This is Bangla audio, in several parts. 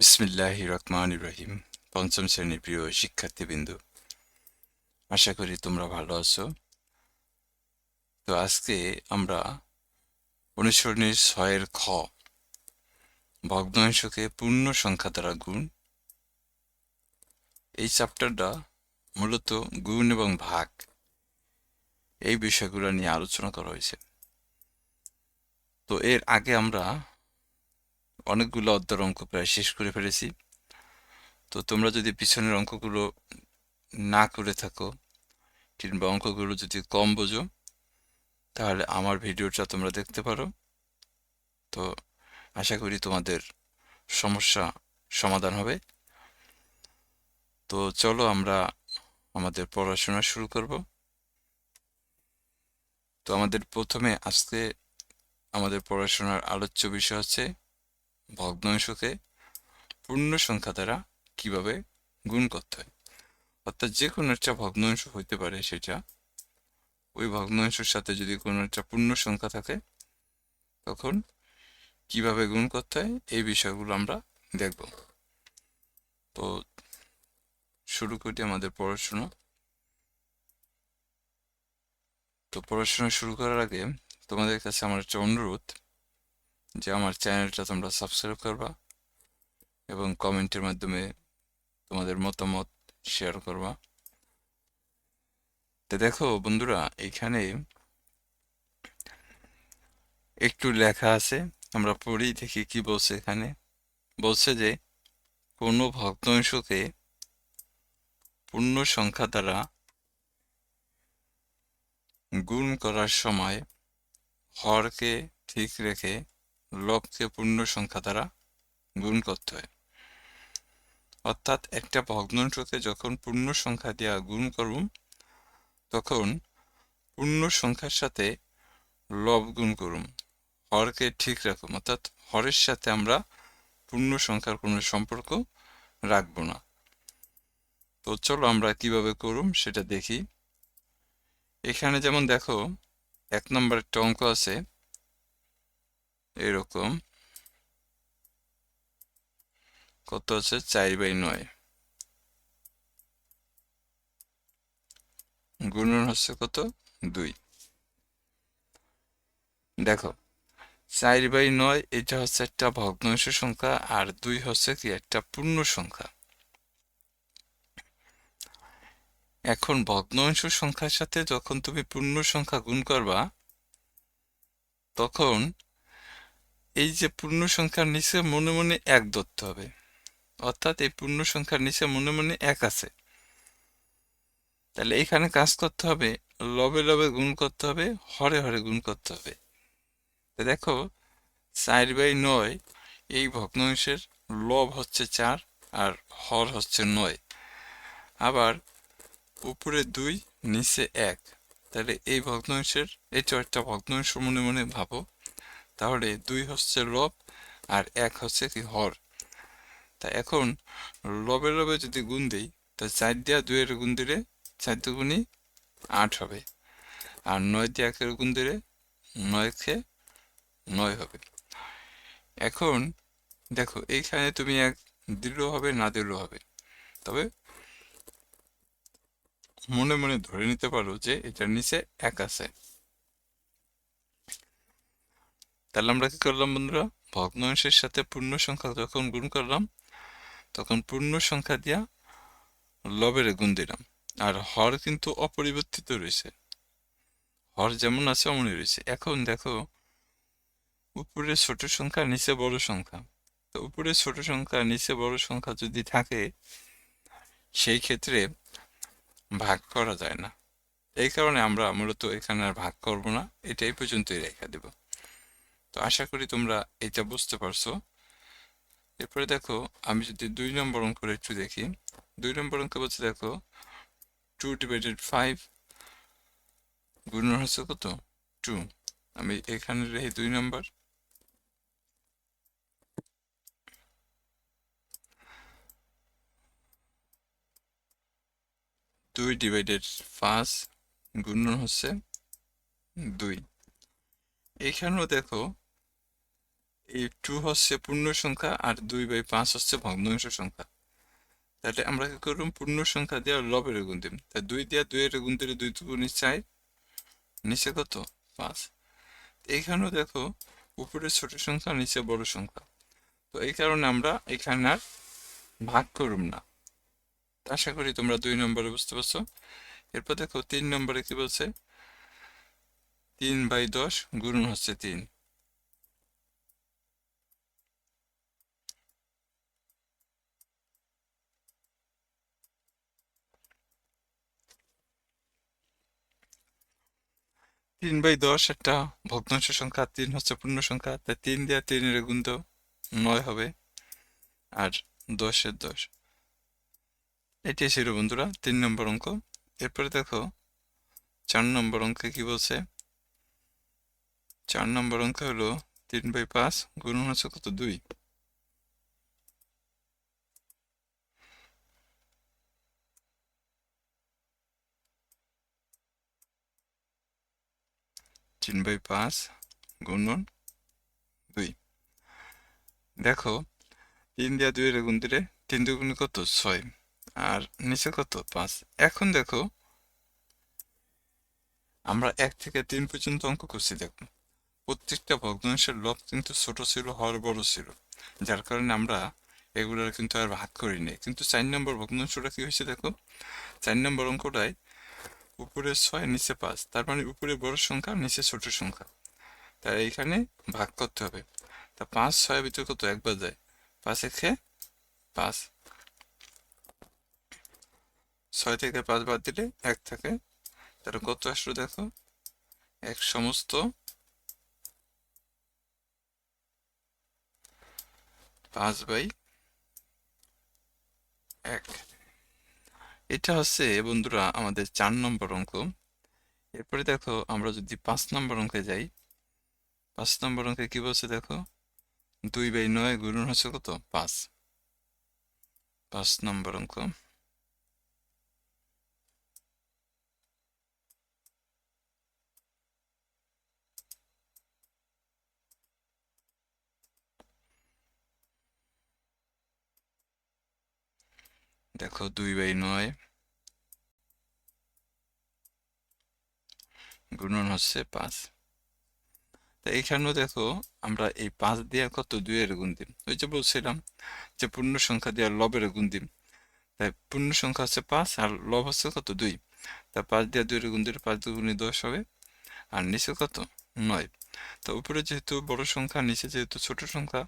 বিসমিল্লাহ রহমান রহিম পঞ্চম শ্রেণির প্রিয় শিক্ষার্থীবৃন্দু, আশা করি তোমরা ভালো আছো। তো আজকে আমরা অনুসরণের ছয়ের খ, ভগ্নাংশকে পূর্ণ সংখ্যা দ্বারা গুণ। এই চ্যাপ্টারটা মূলত গুণ এবং ভাগ এই বিষয়গুলো নিয়ে আলোচনা করা হয়েছে। তো এর আগে আমরা অনেকগুলো অধ্যায়ের অঙ্ক প্রায় শেষ করে ফেলেছি। তো তোমরা যদি পিছনের অঙ্কগুলো না করে থাকো কিংবা অঙ্কগুলো যদি কম বোঝো, তাহলে আমার ভিডিওটা তোমরা দেখতে পারো। তো আশা করি তোমাদের সমস্যা সমাধান হবে। তো চলো আমরা আমাদের পড়াশোনা শুরু করব। তো আমাদের প্রথমে আজকে আমাদের পড়াশোনার আলোচ্য বিষয় হচ্ছে ভগ্নাংশকে পূর্ণ সংখ্যা দ্বারা কীভাবে গুণ করতে হয়? অর্থাৎ যে কোনো একটা ভগ্নাংশ হইতে পারে সেটা ওই ভগ্নাংশের সাথে যদি কোনো একটা পূর্ণ সংখ্যা থাকে, তখন কীভাবে গুণ করতে হয়? এই বিষয়গুলো আমরা দেখব। তো শুরু করি আমাদের পড়াশোনা। তো পড়াশোনা শুরু করার আগে তোমাদের কাছে আমার একটা অনুরোধ। যে আমার চ্যানেলটা তোমরা সাবস্ক্রাইব করবা এবং কমেন্টের মাধ্যমে তোমাদের মতামত শেয়ার করবা। তো দেখো বন্ধুরা, এখানে একটু লেখা আছে, আমরা পড়ি, দেখি কি বলছে এখানে। বলছে যে, কোনো ভগ্নাংশকে পূর্ণ সংখ্যা দ্বারা গুণ করার সময় হরকে ঠিক রেখে লবকে পূর্ণ সংখ্যা দ্বারা গুণ করতে হয়। অর্থাৎ একটা ভগ্নাংশকে যখন পূর্ণ সংখ্যা দিয়া গুণ করুম, তখন পূর্ণ সংখ্যার সাথে লব গুণ করুম। হরকে ঠিক রাখুম, অর্থাৎ হরের সাথে আমরা পূর্ণ সংখ্যার কোনো সম্পর্ক রাখব না। তো চলো আমরা কীভাবে করুম সেটা দেখি। এখানে যেমন দেখো, এক নম্বর একটা অঙ্ক আছে। এরকম। কত আছে? চার বাই নয়। গুণন হচ্ছে কত? দুই। দেখো, চার বাই নয়, এটা হচ্ছে একটা ভগ্নাংশ সংখ্যা, আর দুই হচ্ছে কি? একটা পূর্ণ সংখ্যা। এখন ভগ্নাংশ সংখ্যার সাথে যখন তুমি পূর্ণ সংখ্যা গুণ করবা, তখন এই যে পূর্ণ সংখ্যার নিচে মনে মনে এক ধরতে হবে। অর্থাৎ এই পূর্ণ সংখ্যার নিচে মনে মনে এক আছে। তাহলে এখানে কাজ করতে হবে, লবে লবে গুণ করতে হবে, হরে হরে গুণ করতে হবে। দেখো, চার বাই নয়, এই ভগ্নাংশের লব হচ্ছে চার আর হর হচ্ছে নয়। আবার উপরে দুই, নিচে এক। তাহলে এই ভগ্নাংশের এটা একটা ভগ্নাংশ মনে মনে ভাবো। তাহলে দুই হচ্ছে লব আর এক হচ্ছে কি হর। তা এখন লবে লবে যদি গুণ দিই, তা চার দিয়া দুইয়ের গুণ দিলে চার দুগুণি আট হবে। আর নয় দিয়ে একের গুণ দিলে নয় খে নয় হবে। এখন দেখো, এইখানে তুমি এক দিলেও হবে, না দিলেও হবে। তবে মনে মনে ধরে নিতে পারো যে এটার নিচে এক আছে। তাহলে আমরা কি করলাম বন্ধুরা? ভগ্নাংশের সাথে পূর্ণ সংখ্যা যখন গুণ করলাম, তখন পূর্ণ সংখ্যা দিয়া লবের গুণ দিলাম। আর হর কিন্তু অপরিবর্তিত রয়েছে। হর যেমন আছে অমনই রয়েছে। এখন দেখো, উপরে ছোট সংখ্যা, নিচে বড় সংখ্যা। তো উপরে ছোট সংখ্যা, নিচে বড় সংখ্যা যদি থাকে, সেই ক্ষেত্রে ভাগ করা যায় না। এই কারণে আমরা মূলত এখানে আর ভাগ করব না। এটাই পর্যন্তই রেখে দেব। তো আশা করি তোমরা এটা বুঝতে পারছ। এরপরে দেখো, আমি যদি দুই নম্বর অঙ্ক একটু দেখি। দুই নম্বর অঙ্ক বলছে, দেখো টু ডিভাইডেড ফাইভ গুণন হচ্ছে কত? টু আমি এখানে রেখে দুই নম্বর। দুই ডিভাইডেড পাঁচ গুণন হচ্ছে দুই। এখানেও দেখো এই টু হচ্ছে পূর্ণ সংখ্যা আর দুই বাই পাঁচ হচ্ছে ভগ্নাংশ সংখ্যা। তাহলে আমরা কি করব? পূর্ণ সংখ্যা দিয়ে লবের গুণ দিব তাই দুই দিয়ে দুইয়ের গুণ দিলে দুই দুগুণে চার, নিচে কত? পাঁচ। এইখানেও দেখো, উপরে ছোট সংখ্যা, নিচে বড় সংখ্যা। তো এই কারণে আমরা এখানে আর ভাগ করুম না। আশা করি তোমরা দুই নম্বরে বুঝতে পারছ। এরপর দেখো, তিন নম্বরে কি বলছে? তিন বাই দশ গুণ হচ্ছে তিন। তিন বাই দশ একটা ভগ্নাংশ সংখ্যা, তিন হচ্ছে পূর্ণ সংখ্যা, তাই তিন দেওয়া তিনের গুণ তো নয় হবে আর দশের দশ। এটি ছিল বন্ধুরা তিন নম্বর অঙ্ক। এরপরে দেখো, চার নম্বর অঙ্কে কি বলছে? চার নম্বর অঙ্ক হলো তিন বাই পাঁচ গুণ হচ্ছে কত? দুই। তিন বাই পাঁচ গুণন দুই। দেখো, তিন দিয়া দুই গুণ দিলে তিন দুগুণে কত? ছয়। আর নিচে কত? পাঁচ। এখন দেখো, আমরা এক থেকে তিন পর্যন্ত অঙ্ক করছি, দেখো। প্রত্যেকটা ভগ্নাংশের লব কিন্তু ছোট ছিল, হর বড় ছিল। যার কারণে আমরা এগুলোর কিন্তু আর ভাগ করিনি। কিন্তু চার নম্বর ভগ্নাংশটা কি হয়েছে দেখো? চার নম্বর অঙ্কটায় উপরে ছয়, নিচে পাঁচ। তার মানে উপরে বড় সংখ্যা, নিচে ছোট সংখ্যা। তাই এইখানে ভাগ করতে হবে। তা পাঁচ, ছয়ের ভিতরে কত? একবার যায়। পাঁচ একে পাঁচ। ছয় থেকে পাঁচ বাদ দিলে এক থাকে। তার কত আসলো দেখো? এক সমস্ত পাঁচ বাই এক। এটা হচ্ছে বন্ধুরা আমাদের চার নম্বর অঙ্ক। এরপরে দেখো, আমরা যদি পাঁচ নম্বর অঙ্কে যাই, পাঁচ নম্বর অঙ্কে কি বলছে দেখো? দুই বাই নয় গুণ হচ্ছে কত? পাঁচ। পাঁচ নম্বর অঙ্ক। দেখো, দুই বাই নয়। গুণন হচ্ছে পাঁচ। তা এইখানেও দেখো, আমরা এই পাঁচ দিয়ে কত দুইয়ের গুণ দিম ওই যে বলছিলাম যে পূর্ণ সংখ্যা দিয়ে লবের গুণ দিম তাই পূর্ণ সংখ্যা হচ্ছে পাঁচ আর লব হচ্ছে কত? দুই। তা পাঁচ দিয়ে দুইয়ের গুণ দিলে পাঁচ দুগুণে দশ হবে আর নিচে কত? নয়। তো উপরে যেহেতু বড় সংখ্যা, নিচে যেহেতু ছোট সংখ্যা,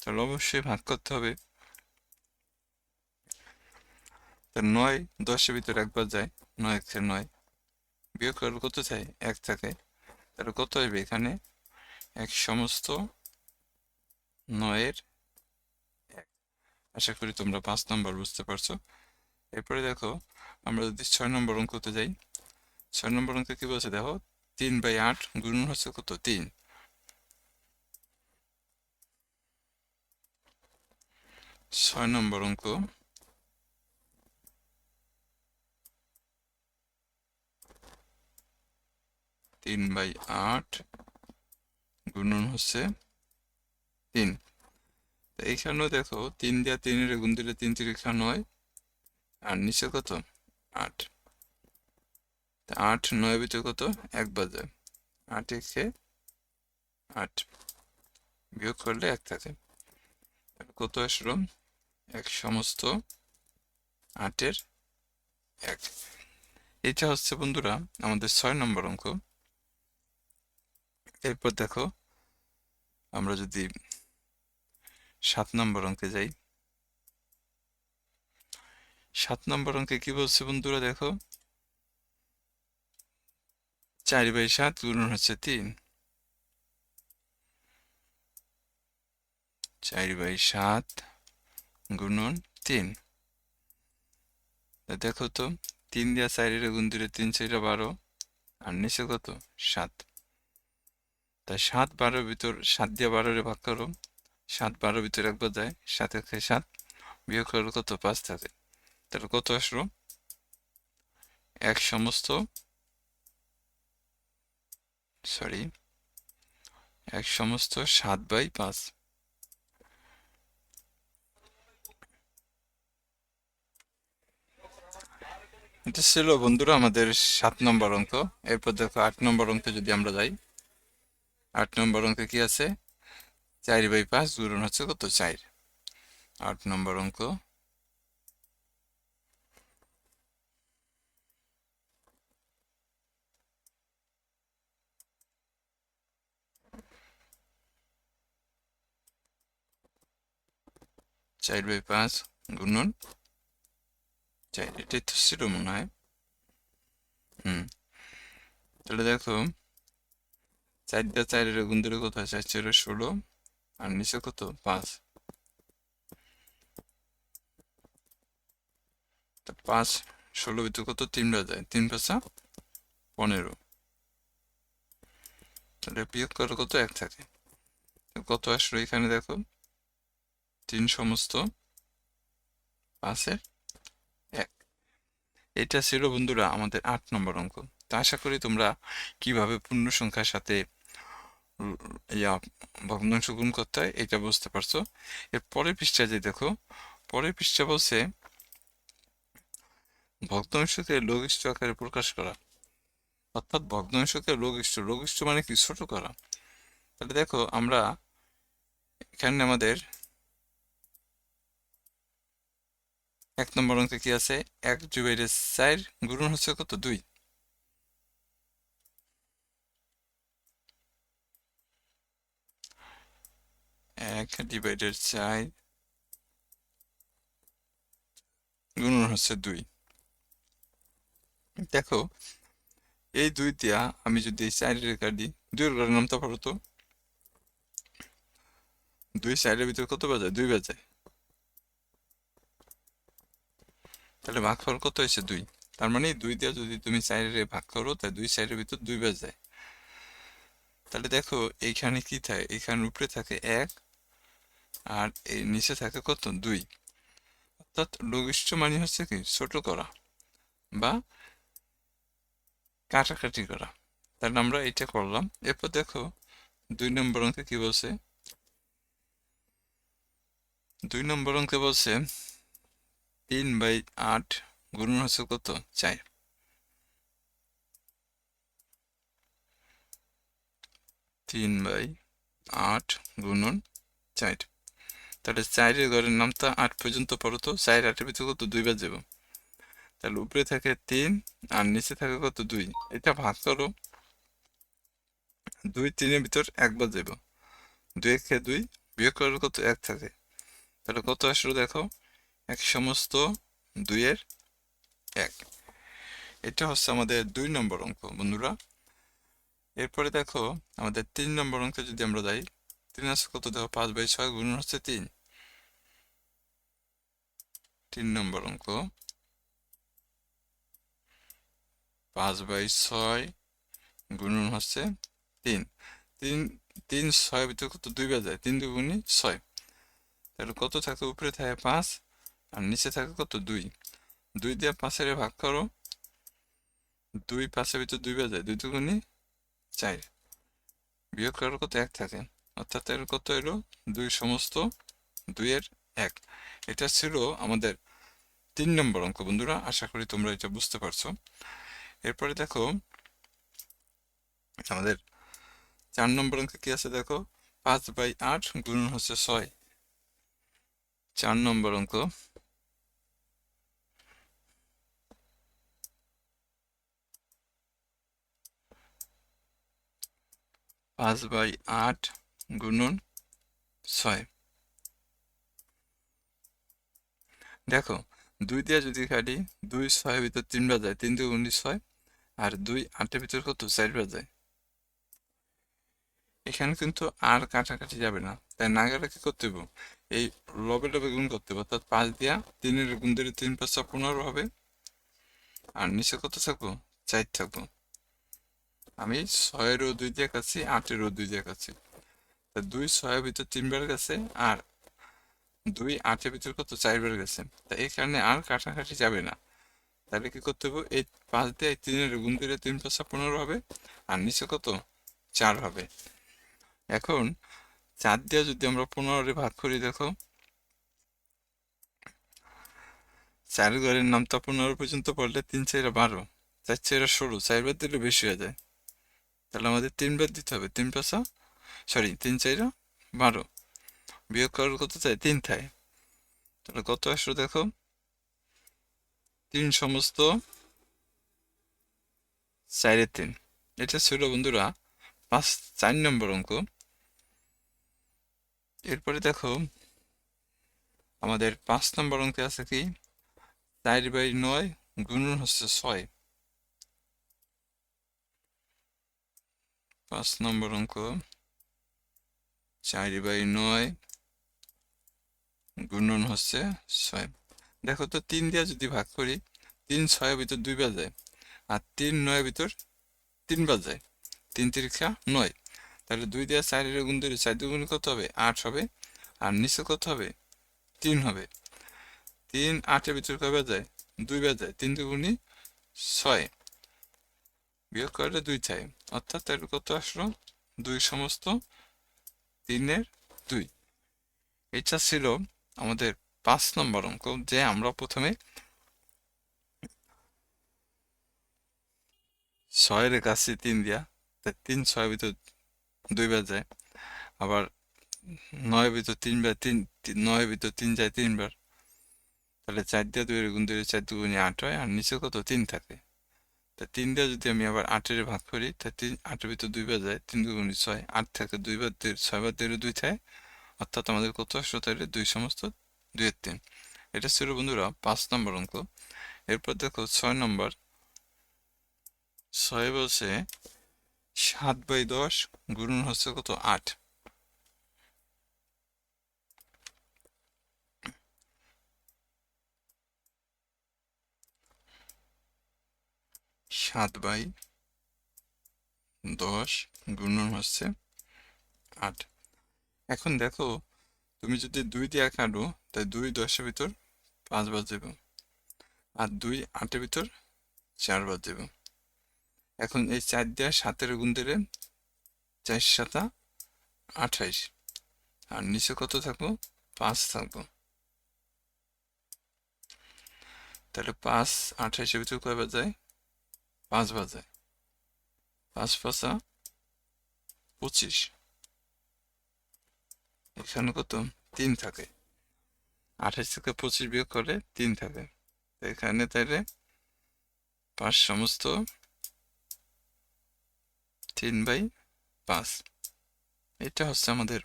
তাহলে অবশ্যই ভাগ করতে হবে। তা নয় দশের ভিতরে একবার যায়, নয় একে নয়। বিয়োগ করলে কত চাই এক থাকে। তাহলে কত হবে এখানে? এক সমস্ত নয়ের এক। আশা করি তোমরা পাঁচ নম্বর বুঝতে পারছ। এরপরে দেখো, আমরা যদি ছয় নম্বর অঙ্কতে যাই, ছয় নম্বর অঙ্কে কি বলছে? দেখো, তিন বাই আট গুণ হচ্ছে কত? তিন। ছয় নম্বর অঙ্ক। তিন বাই আট গুণন হচ্ছে তিন। এইখানেও দেখো তিন দিয়া তিনের গুণ দিলে তিন তিরিখা নয়, আর নিচে কত? আট। আট নয় ভিতরে কত? এক বাজে। আট একে আট বিয়োগ করলে এক থাকে। কত আসলো? এক সমস্ত আটের এক। এটা হচ্ছে বন্ধুরা আমাদের ছয় নম্বর অঙ্ক। এরপর দেখো, আমরা যদি সাত নম্বর অঙ্কে যাই। সাত নম্বর অঙ্কে কি বলছে বন্ধুরা দেখো? চার বাই সাত গুণন হচ্ছে তিন। চার বাই সাত গুণন তিন। দেখো তো, তিন দিয়া চারের গুণ দিলে তিন চাইরা বারো, আর নিচে কত? সাত। তাই সাত বারোর ভিতর সাত দিয়ে বারোরে ভাগ করো সাত বারোর ভিতর একবার দেয় সাত একে সাত বিয়োগ করলে কত? পাঁচ থাকে। তাহলে কত আসলো? এক সমস্ত সরি এক সমস্ত সাত বাই পাঁচ। এটা ছিল বন্ধুরা আমাদের সাত নম্বর অঙ্ক। এরপর দেখো আট নম্বর অঙ্কে যদি আমরা যাই আট নম্বর অঙ্কে কি আছে? চার বাই পাঁচ গুণন হচ্ছে কত? চার। আট নম্বর অঙ্ক। চার বাই পাঁচ গুণন চার। এটাই তো ছিল মনে হয়। হুম। তাহলে দেখো চারটা চারের গুণ দিলে কত হয় চার চারে ষোলো আর নিচে কত পাঁচ পাঁচ ষোলো ভিতরে কত তিনটা যায় তিন পাঁচা পনেরো তাহলে বিয়োগ করে কত এক থাকে কত আসলো এখানে দেখো তিন সমস্ত পাঁচের এক এটা ছিল বন্ধুরা আমাদের আট নম্বর অঙ্ক তো আশা করি তোমরা কীভাবে পূর্ণ সংখ্যার সাথে ইয়া ভগ্নাংশ গুণ করতে হয় এটা বুঝতে পারছ। এর পরের পৃষ্ঠায় যে দেখো, পরের পৃষ্ঠা বলছে ভগ্নাংশকে লঘিষ্ঠ আকারে প্রকাশ করা। অর্থাৎ ভগ্নাংশকে লঘিষ্ঠ লঘিষ্ঠ মানে কি? ছোট করা। তাহলে দেখো, আমরা এখানে আমাদের এক নম্বর অঙ্কে কি আছে? এক ডিভাইডেড চার গুণন হচ্ছে কত? দুই। এক ডিভাইডেড চার গুণন হচ্ছে দুই। দেখো, এই দুই দিয়া আমি যদি এই চারের রেখা দিই দুই রেখার নামতে পারো তো। দুই চারের ভিতরে কত বাজায়? দুই বাজায়। তাহলে ভাগফল কত হয়েছে? দুই। তার মানে দুই দিয়ে যদি তুমি চারের ভাগ করো, তাহলে দুই চারের ভিতর দুই বাজায়। তাহলে দেখো, এইখানে কি থাকে এইখানে উপরে থাকে এক আর এই নিচে থাকে কত? দুই। অর্থাৎ লঘিষ্ঠ মানে হচ্ছে কি? ছোট করা বা কাটাকাটি করা। তাহলে আমরা এটা করলাম। এরপর দেখো, দুই নম্বর অঙ্কে কি বলছে? দুই নম্বর অঙ্কে বলছে, তিন বাই আট গুণন হচ্ছে কত? চার। তিন বাই আট গুণন চার। তাহলে চারের ঘরের নামটা আট পর্যন্ত পড়ো তো চার আটের ভিতরে কত? দুইবার যাব। তাহলে উপরে থাকে তিন, আর নিচে থাকে কত? দুই। এটা ভাগ করো। দুই তিনের ভিতর একবার যাব। দুই একে দুই বিয়োগ করার কত? এক থাকে। তাহলে কত আসলো দেখো? এক সমস্ত দুইয়ের এক। এটা হচ্ছে আমাদের দুই নম্বর অঙ্ক, বন্ধুরা। এরপরে দেখো, আমাদের তিন নম্বর অঙ্কে যদি আমরা যাই, তিন আছে কত? দেখো, পাঁচ বাই ছয় গুণ হচ্ছে তিন। তিন নম্বর অঙ্ক। পাঁচ বাই ছয় গুণন হচ্ছে তিন। তিন তিন, ছয় ভিতরে কত? দুই বাজায় তিন দুগুণি ছয়। তাহলে কত থাকে উপরে থাকে পাঁচ আর নিচে থাকে কত? দুই। দুই দিয়ে পাঁচের ভাগ করো। দুই পাঁচের ভিতর দুই বাজায় দুই দুগুণি চার। বিয়োগ করার কত? এক থাকে। অর্থাৎ এর কত এলো? দুই সমস্ত দুইয়ের এক। এটা ছিল আমাদের তিন নম্বর অঙ্ক, বন্ধুরা, আশা করি তোমরা এটা বুঝতে পারছ। এরপরে দেখো, আমাদের চার নম্বর অঙ্কে কি আছে দেখো? পাঁচ বাই আট গুণন হচ্ছে ছয়। চার নম্বর অঙ্ক। পাঁচ বাই আট গুণন ছয়। দেখো দুই দিয়ে যদি কাটি, দুই ছয়ের ভিতর তিন বাজায়, তিন দুই উনিশ ছয়, আর দুই আটের ভিতর কত? চার বাজায়। এখানে কিন্তু আর কাটাকাটি যাবে না। তাই নাগারা কি করতে হবে এই লবে লবে গুণ করতে হবে অর্থাৎ পাঁচ দিয়া তিনের গুণ দিলে তিন পাঁচটা পনেরো হবে। আর নিচে কত থাকব? চার থাকব। আমি ছয়েরও দুই দিয়ে কাছি আটেরও দুই দিয়ে কাছি তা দুই ছয়ের ভিতর তিনবার গেছে, আর দুই আটের ভিতর কত চারবার গেছে। তা এই কারণে আর কাটাকাটি যাবে না। তাহলে কি করতে হবে? এই পাঁচ দিয়ে এই তিনের গুণ দিলে তিন পাঁচটা পনেরো হবে আর নিচে কত? চার হবে। এখন চার দিয়ে যদি আমরা পনেরোরে ভাগ করি, দেখো। চার ঘরের নামতা পনেরো পর্যন্ত পড়লে তিন চাইরা বারো। চার চাইরা ষোলো। চারবার দিলে বেশি হয়ে যায়। তাহলে আমাদের তিনবার দিতে হবে। তিন পাঁচা? সরি, তিন চাইরা বারো। বিয়োগ করার কত চাই তিন থাই তাহলে কত আসলো দেখো? তিন সমস্ত চারে তিন। এটা ছিল বন্ধুরা পাঁচ, চার নম্বর অঙ্ক। এরপরে দেখো, আমাদের পাঁচ নম্বর অঙ্কে আছে কি? চার বাই নয় গুণন হচ্ছে ছয়। পাঁচ নম্বর অঙ্ক। চার বাই নয় গুণন হচ্ছে ছয়। দেখো তো তিন দিয়ে যদি ভাগ করি, তিন ছয়ের ভিতর দুই বাজায় আর তিন নয়ের ভিতর তিন বাজায় তিন তিরিক্ষা নয়। তাহলে দুই দিয়ে চারের গুণ ধরে, চার দুগুণ কত হবে? আট হবে। আর নিচে কত হবে? তিন হবে। তিন আটের ভিতর কয় বাজায় দুই বাজায় তিন দুগুণই ছয়। বিয়োগ করলে দুই চাই। অর্থাৎ তার কত আসলো? দুই সমস্ত তিনের দুই। এটা ছিল আমাদের পাঁচ নম্বর অঙ্ক, যে আমরা প্রথমে ছয়ের কাছে তিন দিয়া তিন ছয়ের ভিতর দুইবার যায়, আবার নয়ের ভিতর তিনবার তিন নয়ের ভিতর তিন যায় তিনবার তাহলে চার দিয়ে দুই গুণ দুই চার দুগুণে আট হয়, আর নিচে কত? তিন থাকে। তা তিন দিয়ে যদি আমি আবার আটের ভাগ করি, তা তিন, আটের ভিতর দুইবার যায়, তিন দুগুণে ছয়, আট থাকে দুইবার ছয়বার দেড়ে দুই থাকে অর্থাৎ আমাদের কত? তাহলে দুই সমস্ত দুইয়ের তিন। এটা ছিল বন্ধুরা পাঁচ নম্বর অঙ্ক। এরপর দেখো ছয় নম্বর। ছয় বলছে সাত বাই দশ গুণন হচ্ছে কত? আট। সাত বাই দশ গুণন হচ্ছে আট। এখন দেখো, তুমি যদি দুই দিয়ে কাটো, তাই দুই দশের ভিতর পাঁচ পাঁচবার দেব। আর দুই আটের ভিতর চার চারবার দেব। এখন এই চার দিয়ে সাতের গুণ দিলে চার সাতা আঠাইশ। আর নিচে কত থাকব? পাঁচ থাকব। তাহলে পাঁচ আঠাইশের ভিতর কয় বাজায় পাঁচ বাজায় পাঁচ পাঁচা পঁচিশ। এখানে কত? তিন থাকে। আঠাশ থেকে পঁচিশ বিয়োগ করে তিন থাকে। এখানে তাহলে পাঁচ সমস্ত তিন বাই পাঁচ। এটা হচ্ছে আমাদের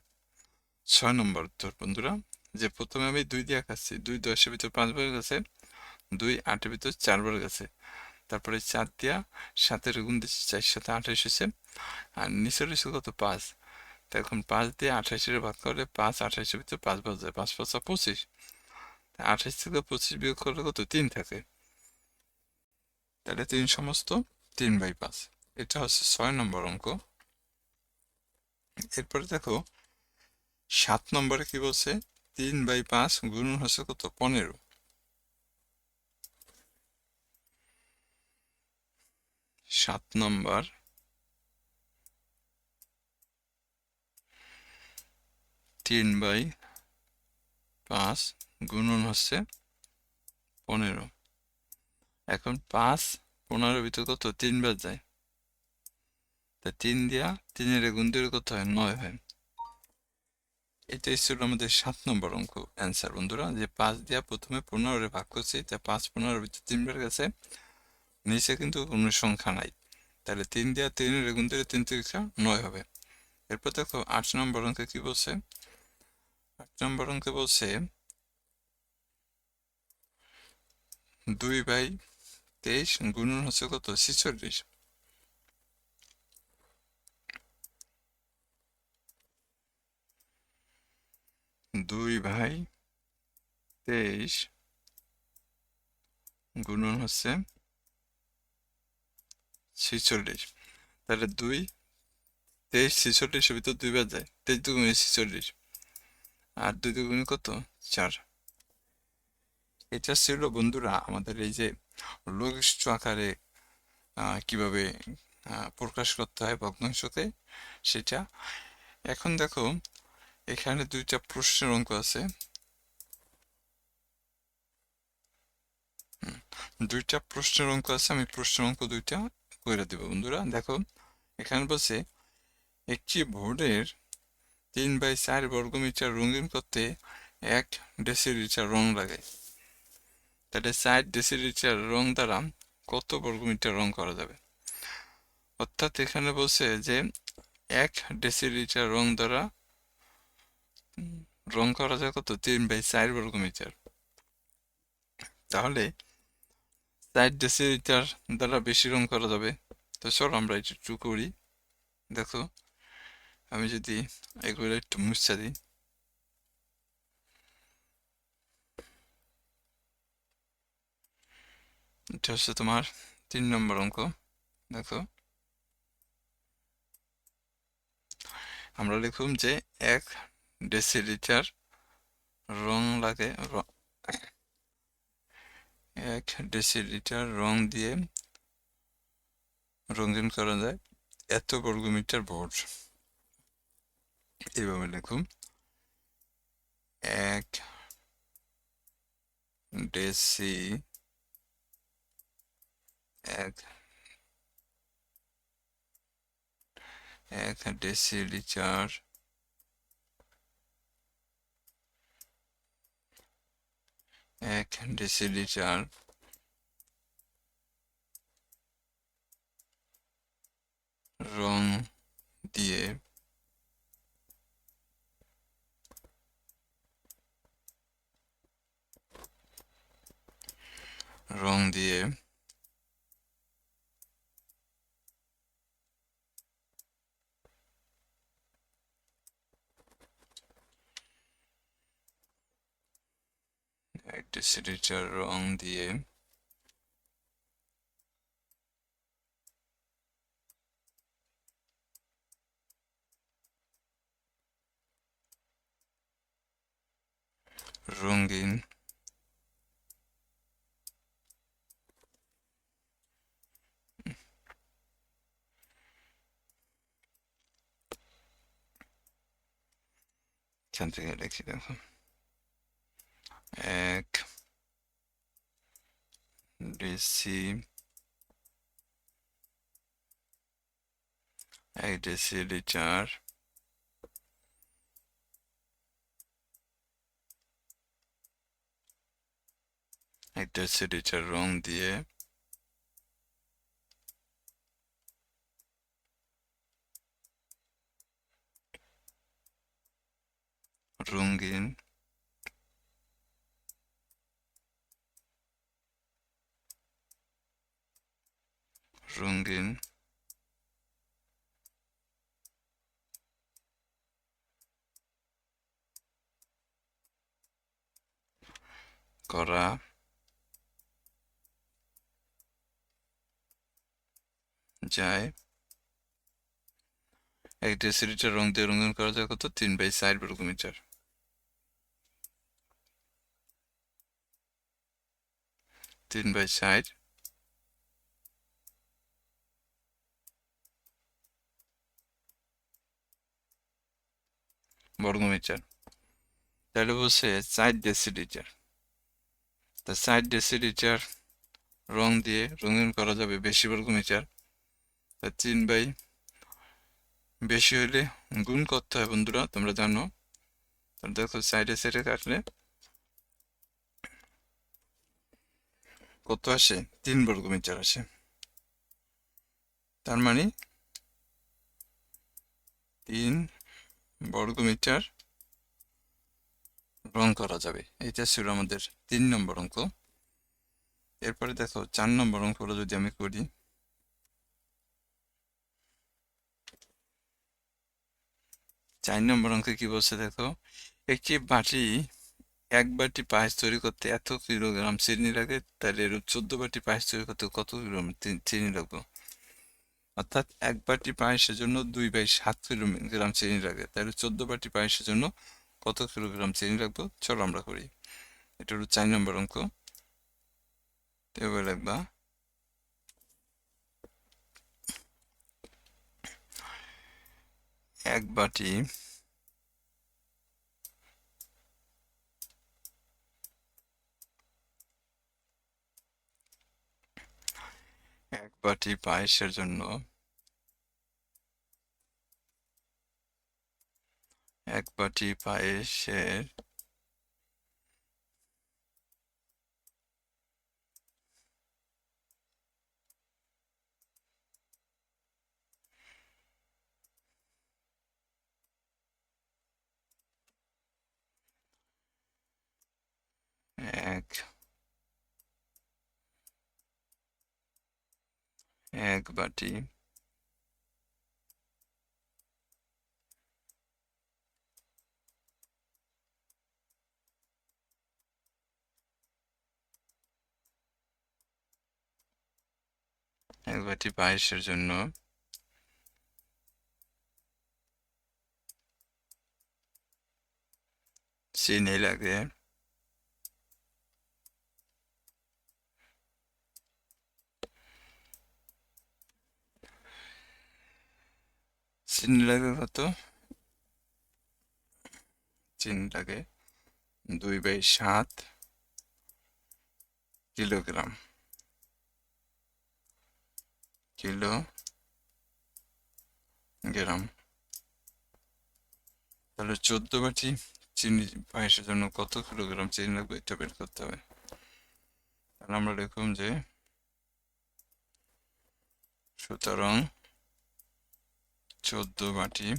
ছয় নম্বর উত্তর বন্ধুরা। যে প্রথমে আমি দুই দিয়ে খাচ্ছি দুই দশের ভিতর পাঁচবার গেছে দুই আটের ভিতর চারবার গেছে তারপরে চার দিয়া সাতের গুণ দিচ্ছি চার সাথে আঠাশ হয়েছে। আর নিচের হয়েছে কত? পাঁচ। এখন পাঁচ দিয়ে আঠাশের ভাগ করলে পাঁচ আঠাশের ভিতরে পাঁচ বাজে পাঁচ পাঁচা পঁচিশ। আঠাশ থেকে পঁচিশ বিয়োগ করলে কত? তিন থাকে। তাহলে তিন সমস্ত তিন বাই পাঁচ। এটা হচ্ছে ছয় নম্বর অঙ্ক। এরপরে দেখো, সাত নম্বরে কি বলছে? তিন বাই পাঁচ গুণন হচ্ছে কত? পনেরো। সাত নম্বর তিন বাই পাঁচ গুণন হচ্ছে পনেরো। এখন পাঁচ পনেরোর ভিতর কত? তিনবার যায়। তা তিন দিয়া তিনের গুণ দিয়ে কত হয়? নয় হয়। এটাই ছিল আমাদের সাত নম্বর অঙ্ক অ্যান্সার বন্ধুরা। যে পাঁচ দিয়া প্রথমে পনেরোরে ভাগ করছি, তা পাঁচ পনেরোর ভিতর তিনবার গেছে। নিচে কিন্তু কোনো সংখ্যা নাই। তাহলে তিন দিয়া তিনের গুণ দিয়ে তিন তিরিখা নয় হবে। এরপর দেখো আট নম্বর অঙ্কে কি বলছে? নম্বর অঙ্কে বলছে দুই বাই তেইশ গুণন হচ্ছে কত ছিচল্লিশ দুই ভাই তেইশ গুণন হচ্ছে ছিচল্লিশ তাহলে দুই তেইশ ছিচল্লিশের ভিতর দুইবার যায় তেইশ দুগুণে ছিচল্লিশ আর দুই দুগুণে কত? চার। এটা ছিল বন্ধুরা আমাদের এই যে লঘিষ্ঠ আকারে কীভাবে প্রকাশ করতে হয় ভগ্নাংশতে, সেটা। এখন দেখো, এখানে দুইটা প্রশ্নের অঙ্ক আছে। দুইটা প্রশ্নের অঙ্ক আছে, আমি প্রশ্নের অঙ্ক দুইটা করে দেব বন্ধুরা। দেখো, এখানে বলছে, একটি বোর্ডের তিন বাই চার বর্গমিটার রঙিন করতে এক ডেসিলিটার রং লাগে। তাহলে চার ডেসিলিটার রং দ্বারা কত বর্গমিটার রং করা যাবে? অর্থাৎ এখানে বলছে যে এক ডেসিলিটার রং দ্বারা রং করা যায় কত? তিন বাই চার বর্গমিটার। তাহলে চার ডেসিলিটার দ্বারা বেশি রং করা যাবে। তো চলো আমরা একটু করি। দেখো আমি যদি এগুলো একটু মুছা দিই। এটা হচ্ছে তোমার তিন নম্বর অঙ্ক, দেখো। আমরা লিখুম যে এক ডেসিলিটার রং লাগে এক ডেসিলিটার রং দিয়ে রঙিন করা যায় এত বর্গমিটার বোর্ড এইভাবে লিখুন এক ডেসি এক এক ডেসিলিটার এক ডেসিলিটার রং দিয়ে রং দিয়ে এক ডেসিলিটার রং দিয়ে রঙিন এখান থেকে লিখি দেখো এক ডেসি এক ডেসিলিটার এক ডেসিলিটার রং দিয়ে রঙিন। রঙিন। করা। যায়। এক ডেসিলিটার রং দিয়ে রঙিন করা যায় কত? তিন বাই চার বর্গমিটার। তিন বাই চার বর্গমিটার তাহলে বলছে চার ডেসিলিটার তা চার ডেসিলিটার রং দিয়ে রঙিন করা যাবে বেশি বর্গমিটার। তা তিন বাই বেশি হলে গুণ করতে হয় বন্ধুরা তোমরা জানো। দেখো সাইডে সাইডে কাটলে কত আসে? তিন বর্গমিটার আসে। তার মানে তিন বর্গমিটার রং করা যাবে। এটা ছিল আমাদের তিন নম্বর অঙ্ক। এরপরে দেখো, চার নম্বর অঙ্কটা যদি আমি করি। চার নম্বর অঙ্কে কি বলছে দেখো? একটি বাটি এক বাটি পায়েস তৈরি করতে এত কিলোগ্রাম চিনি লাগে তাহলে এর চোদ্দ বাটি পায়েস তৈরি করতে কত কিলোগ্রাম চিনি লাগবে? অর্থাৎ এক বাটি পায়েসের জন্য দুই বাই সাত কিলোগ্রাম চিনি লাগে তাহলে চোদ্দ বাটি পায়েসের জন্য কত কিলোগ্রাম চিনি লাগবে? চলো আমরা করি। এটা হলো চার নম্বর অঙ্ক। এবার লাগবা এক বাটি বাটি পায়েসের জন্য এক বাটি পায়েসের এক এক বাটি এক বাটি পায়েসের জন্য। চিনি লাগে। চিনি লাগে কত? চিনি লাগে দুই বাই সাত কিলোগ্রাম। কিলো গ্রাম তাহলে চোদ্দ বাটি চিনি পায়েসের জন্য কত কিলোগ্রাম চিনি লাগবে? এটা বের করতে হবে। তাহলে আমরা লিখুন যে সুতরাং চোদ্দ বাটি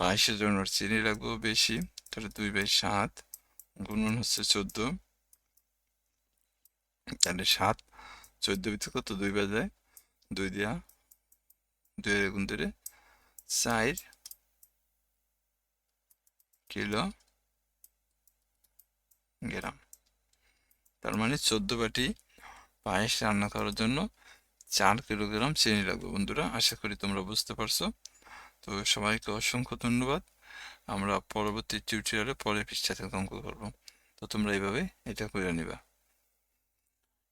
পায়েসের জন্য চিনি লাগবে বেশি, তাহলে দুই বাই সাত, গুণন হচ্ছে চোদ্দ। তাহলে সাত, চোদ্দ ভিতরে কত? দুই বাজায় দুই দিয়া, দুই গুণ ধরে চার কিলো গ্রাম। তার মানে চোদ্দ বাটি পায়েস রান্না করার জন্য চার কিলোগ্রাম চিনি লাগবে। বন্ধুরা, আশা করি তোমরা বুঝতে পারছ। তো সবাইকে অসংখ্য ধন্যবাদ। আমরা পরবর্তী টিউটোরিয়ালে পরের থেকে অঙ্ক করব। তো তোমরা এইভাবে এটা করে নিবা।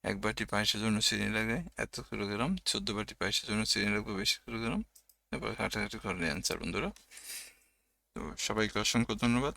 এক বাটি পায়েসের জন্য চিনি লাগে, এত কিলোগ্রাম, চোদ্দ বাটি পায়েসের জন্য চিনি লাগবে, বেশি কিলোগ্রাম। এবার কাটাকাটি করে অ্যান্সার বন্ধুরা। তো সবাইকে অসংখ্য ধন্যবাদ।